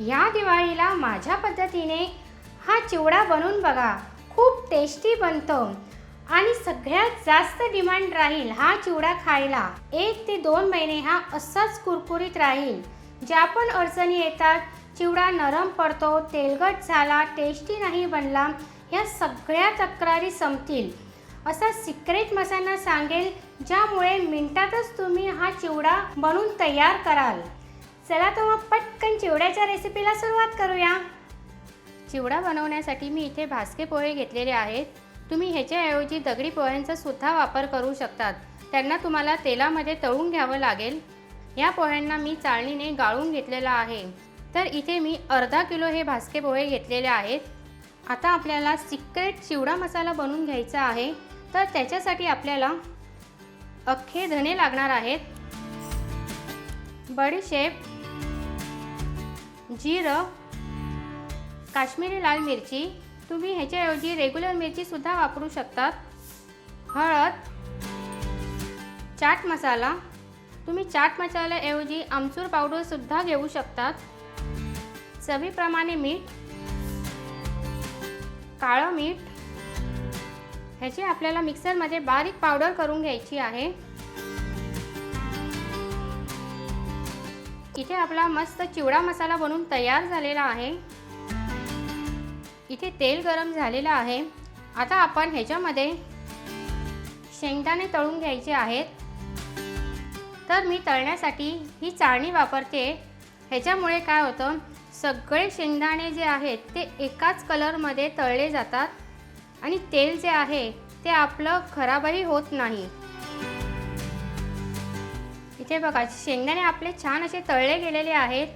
या दिवाळीला माझ्या पद्धतीने हा चिवडा बनवून बघा. खूप टेस्टी बनतो. आणि सगळ्यात जास्त डिमांड राहील हा चिवडा खायला. एक ते दोन महिने हा असाच कुरकुरीत राहील. ज्या पण अडचणी येतात चिवडा नरम पडतो तेलगट झाला टेस्टी नाही बनला ह्या सगळ्या तक्रारी संपतील. असा सिक्रेट मसाला सांगेल ज्यामुळे मिनिटातच तुम्ही हा चिवडा बनवून तयार कराल. चला तर मग पटकन चिवड्याच्या रेसिपीला सुरुवात करूया. चिवडा बनवण्यासाठी मी इथे भासके पोहे घेतलेले आहेत. तुम्ही ह्याच्याऐवजी दगडी पोह्यांचा सुद्धा वापर करू शकतात. त्यांना तुम्हाला तेलामध्ये तळून घ्यावं लागेल. या पोह्यांना मी चाळणीने गाळून घेतलेला आहे. तर इथे मी अर्धा किलो हे भासके पोहे घेतलेले आहेत. आता आपल्याला सिक्रेट चिवडा मसाला बनवून घ्यायचा आहे. तर त्याच्यासाठी आपल्याला अख्खे धने लागणार आहेत. बडीशेप जिरं काश्मीरी लाल मिरची. तुम्ही ह्याच्याऐवजी रेग्युलर मिरचीसुद्धा वापरू शकतात. हळद चाट मसाला. तुम्ही चाट मसाल्याऐवजी आमचूर पावडरसुद्धा घेऊ शकतात. चवीप्रमाणे मीठ काळं मीठ. ह्याची आपल्याला मिक्सरमध्ये बारीक पावडर करून घ्यायची आहे. इथे आपला मस्त चिवडा मसाला बनवून तयार झालेला आहे. इथे तेल गरम झालेलं आहे. आता आपण ह्याच्यामध्ये शेंगदाणे तळून घ्यायचे आहेत. तर मी तळण्यासाठी ही चाळणी वापरते. ह्याच्यामुळे काय होतं सगळे शेंगदाणे जे आहेत ते एकाच कलरमध्ये तळले जातात आणि तेल जे आहे ते आपलं खराबही होत नाही. इथे बघा शेंगदाणे आपले छान असे तळले गेलेले आहेत.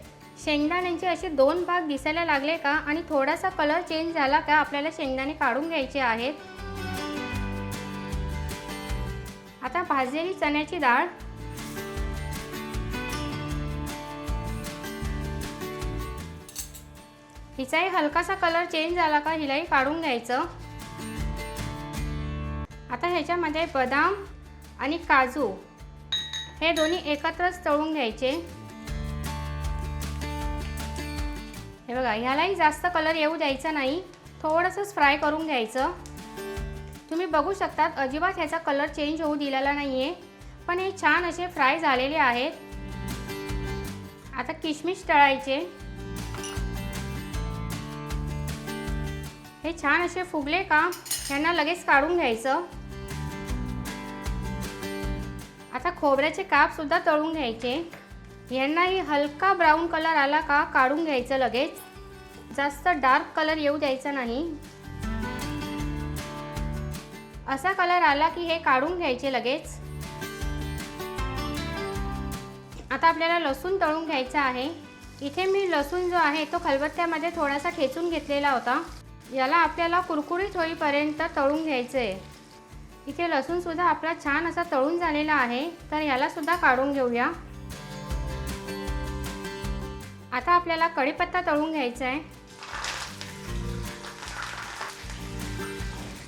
शेंगदाण्यांचे असे दोन भाग दिसायला लागले का? आणि थोडासा कलर चेंज झाला का? आपल्याला शेंगदाणे काढून घ्यायचे आहेत. आता भाजलेली चण्याची डाळ. हिचाही हलकासा कलर चेंज झाला का? हिलाही काढून घ्यायचं. आता ह्याच्यामध्ये बदाम आणि काजू. हे दोन्ही एकत्रच तळून घ्यायचे. हे बघा ह्यालाही जास्त कलर येऊ द्यायचा नाही. थोडंसंच फ्राय करून घ्यायचं. तुम्ही बघू शकतात अजिबात ह्याचा कलर चेंज होऊ दिलेला नाही आहे पण हे छान असे फ्राय झालेले आहेत. आता किशमिश तळायचे. हे छान असे फुगले का ह्यांना लगेच काढून घ्यायचं. आता खोबऱ्याचे कापसुद्धा तळून घ्यायचे. यांनाही हलका ब्राऊन कलर आला का काढून घ्यायचं लगेच. जास्त डार्क कलर येऊ द्यायचा नाही. असा कलर आला की हे काढून घ्यायचे लगेच. आता आपल्याला लसूण तळून घ्यायचा आहे. इथे मी लसूण जो आहे तो खलबत्त्यामध्ये थोडासा ठेचून घेतलेला होता. याला आपल्याला कुरकुरीत होईपर्यंत तळून घ्यायचं आहे इथे लसूणसुद्धा आपला छान असा तळून झालेला आहे. तर यालासुद्धा काढून घेऊया. आता आपल्याला कढीपत्ता तळून घ्यायचा आहे.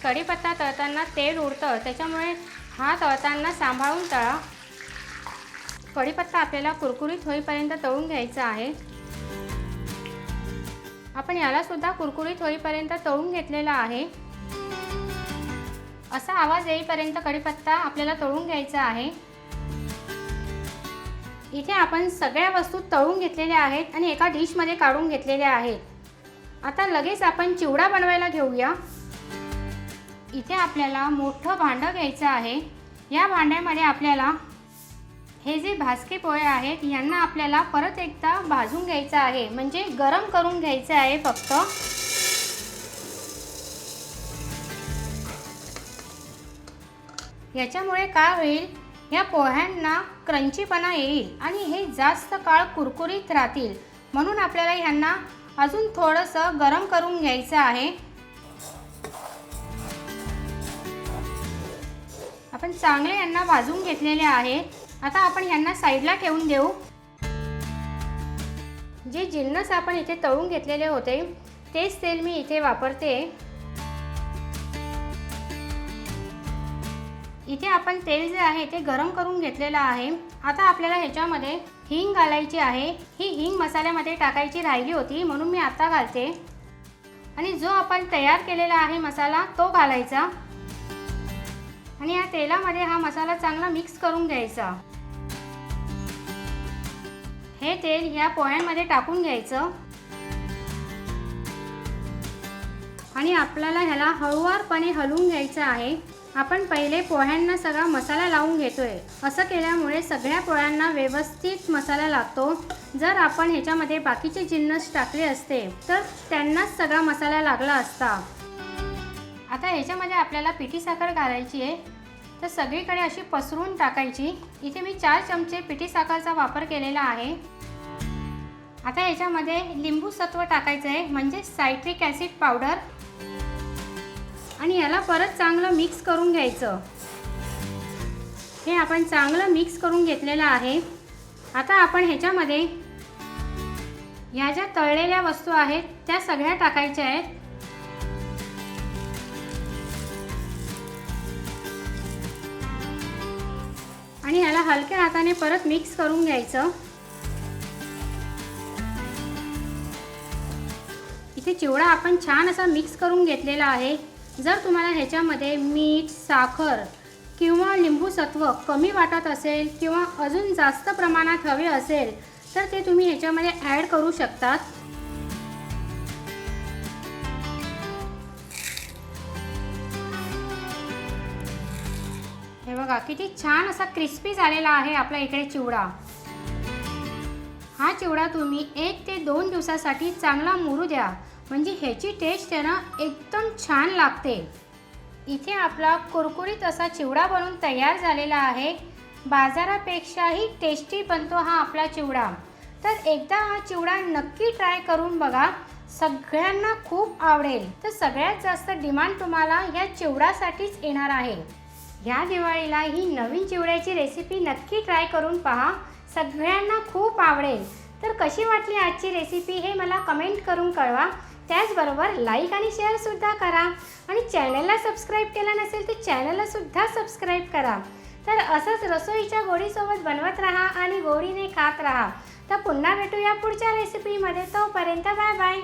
कढीपत्ता तळताना तेल उडतं त्याच्यामुळे हा तळताना सांभाळून तळा. कढीपत्ता आपल्याला कुरकुरीत होईपर्यंत तळून घ्यायचा आहे. आपण यालासुद्धा कुरकुरीत होईपर्यंत तळून घेतलेला आहे. असा आवाज येईपर्यंत कढीपत्ता आपल्याला तळून घ्यायचा आहे. इथे आपण सगळ्या वस्तू तळून घेतलेल्या आहेत आणि एका डिशमध्ये काढून घेतलेल्या आहेत. आता लगेच आपण चिवडा बनवायला घेऊया. इथे आपल्याला मोठं भांडं घ्यायचं आहे. या भांड्यामध्ये आपल्याला हे जे भाजके पोळे आहेत यांना आपल्याला परत एकदा भाजून घ्यायचं आहे. म्हणजे गरम करून घ्यायचं आहे फक्त. याच्यामुळे काय होईल? या पोह्यांना क्रंचीपणा येईल आणि हे जास्त काळ कुरकुरीत राहतील. म्हणून आपल्याला ह्यांना अजून थोडंसं गरम करून घ्यायचं आहे. आपण चांगले यांना भाजून घेतलेले आहे. आता आपण यांना साईडला ठेवून देऊ. जे जिन्नस आपण इथे तळून घेतलेले होते तेच तेल मी इथे वापरते. इथे आपण तेल जे आहे ते गरम करून घेतलेलं आहे. आता आपल्याला ह्याच्यामध्ये हिंग घालायची आहे. ही हिंग मसाल्यामध्ये टाकायची राहिली होती म्हणून मी आता घालते. आणि जो आपण तयार केलेला आहे मसाला तो घालायचा. आणि या तेलामध्ये हा मसाला चांगला मिक्स करून घ्यायचा. हे तेल या पोह्यांमध्ये टाकून घ्यायचं. आणि आपल्याला ह्याला हळुवारपणे हलवून घ्यायचं आहे. आपण पहिले पोह्यांना सगळा मसाला लावून घेतो आहे असं केल्यामुळे सगळ्या पोळ्यांना व्यवस्थित मसाला लागतो. जर आपण ह्याच्यामध्ये बाकीचे जिन्नस टाकले असते तर त्यांनाच सगळा मसाला लागला असता. आता ह्याच्यामध्ये आपल्याला पिठी साखर घालायची आहे. तर सगळीकडे अशी पसरून टाकायची. इथे मी चार चमचे पिठी साखरचा वापर केलेला आहे. आता याच्यामध्ये लिंबू सत्व टाकायचं आहे म्हणजे सायट्रिक ॲसिड पावडर. आणि याला परत चांगलं मिक्स करून घ्यायचं. हे आपण चांगलं मिक्स करून घेतलेलं आहे. आता आपण ह्याच्यामध्ये ह्या ज्या तळलेल्या वस्तू आहेत त्या सगळ्या टाकायच्या आहेत. आणि ह्याला हलक्या हाताने परत मिक्स करून घ्यायचं. इथे चिवडा आपण छान असा मिक्स करून घेतलेला आहे. जर तुम्हाला ह्याच्यामध्ये मीठ साखर किंवा लिंबूसत्व कमी वाटत असेल किंवा अजून जास्त प्रमाणात हवे असेल तर ते तुम्ही ह्याच्यामध्ये ॲड करू शकतात. हे बघा किती छान असा क्रिस्पी झालेला आहे आपल्या इकडे चिवडा. हा चिवडा तुम्ही एक ते दोन दिवसासाठी चांगला मुरू द्या. म्हणजे ह्याची टेस्ट आहे ना एकदम छान लागते. इथे आपला कुरकुरीत असा चिवडा बनून तयार झालेला आहे. बाजारापेक्षाही टेस्टी बनतो हा आपला चिवडा. तर एकदा हा चिवडा नक्की ट्राय करून बघा. सगळ्यांना खूप आवडेल. तर सगळ्यात जास्त डिमांड तुम्हाला ह्या चिवडासाठीच येणार आहे. ह्या दिवाळीला ही नवीन चिवड्याची रेसिपी नक्की ट्राय करून पहा. सगळ्यांना खूप आवडेल. तर कशी वाटली आजची रेसिपी हे मला कमेंट करून कळवा. त्याचबरोबर लाईक आणि शेअरसुद्धा करा. आणि चॅनलला सबस्क्राईब केला नसेल तर चॅनललासुद्धा सबस्क्राईब करा. तर असंच रसोईच्या गोडीसोबत बनवत राहा आणि गोडीने खात राहा. तर पुन्हा भेटूया पुढच्या रेसिपीमध्ये तोपर्यंत बाय बाय